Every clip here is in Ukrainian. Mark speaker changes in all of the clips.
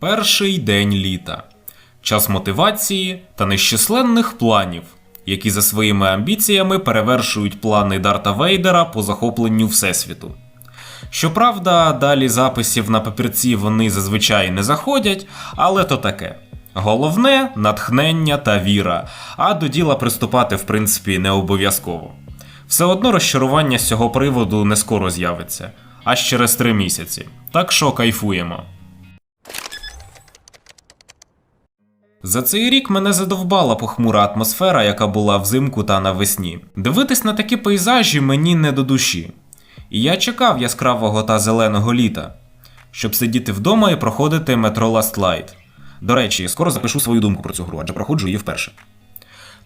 Speaker 1: Перший день літа. Час мотивації та нещисленних планів, які за своїми амбіціями перевершують плани Дарта Вейдера по захопленню Всесвіту. Щоправда, далі записів на папірці вони зазвичай не заходять, але то таке. Головне натхнення та віра, а до діла приступати, в принципі, не обов'язково. Все одно розчарування з цього приводу не скоро з'явиться, аж через три місяці. Так що кайфуємо. За цей рік мене задовбала похмура атмосфера, яка була взимку та навесні. Дивитись на такі пейзажі мені не до душі. І я чекав яскравого та зеленого літа, щоб сидіти вдома і проходити метро Last Light. До речі, скоро запишу свою думку про цю гру, адже проходжу її вперше.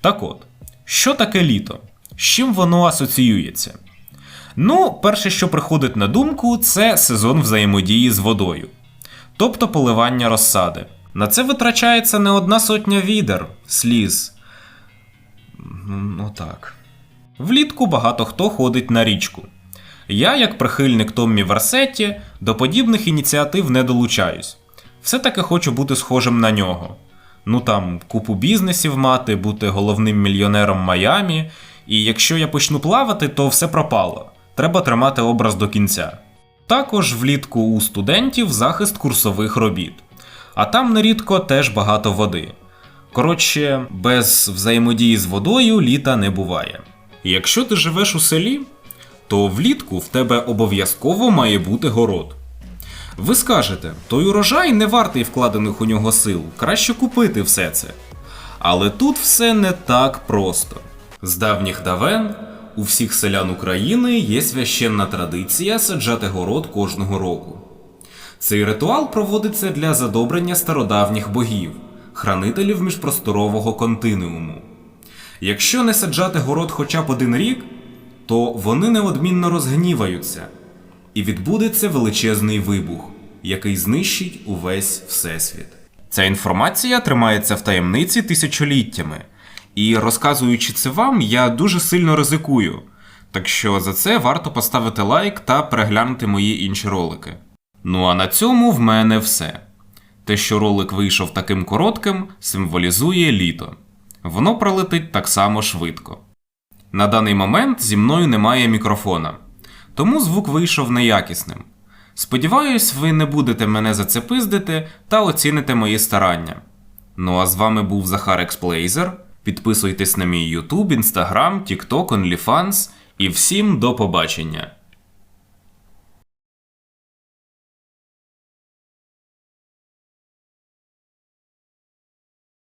Speaker 1: Так от, що таке літо? З чим воно асоціюється? Ну, перше, що приходить на думку, це сезон взаємодії з водою, тобто поливання розсади. На це витрачається не одна сотня відер, сліз. Ну так. Влітку багато хто ходить на річку. Я, як прихильник Томмі Варсетті, до подібних ініціатив не долучаюсь. Все-таки хочу бути схожим на нього. Ну там, купу бізнесів мати, бути головним мільйонером Майамі, і якщо я почну плавати, то все пропало. Треба тримати образ до кінця. Також влітку у студентів захист курсових робіт. А там нерідко теж багато води. Коротше, без взаємодії з водою літа не буває. Якщо ти живеш у селі, то влітку в тебе обов'язково має бути город. Ви скажете, той урожай не вартий вкладених у нього сил, краще купити все це. Але тут все не так просто. З давніх давен у всіх селян України є священна традиція саджати город кожного року. Цей ритуал проводиться для задобрення стародавніх богів, хранителів міжпросторового континууму. Якщо не саджати город хоча б один рік, то вони неодмінно розгніваються, і відбудеться величезний вибух, який знищить увесь всесвіт. Ця інформація тримається в таємниці тисячоліттями, і розказуючи це вам, я дуже сильно ризикую. Так що за це варто поставити лайк та переглянути мої інші ролики. Ну а на цьому в мене все. Те, що ролик вийшов таким коротким, символізує літо. Воно пролетить так само швидко. На даний момент зі мною немає мікрофона, тому звук вийшов неякісним. Сподіваюсь, ви не будете мене за це пиздити та оціните мої старання. Ну а з вами був Захар Експлейзер. Підписуйтесь на мій YouTube, Instagram, TikTok, OnlyFans і всім до побачення!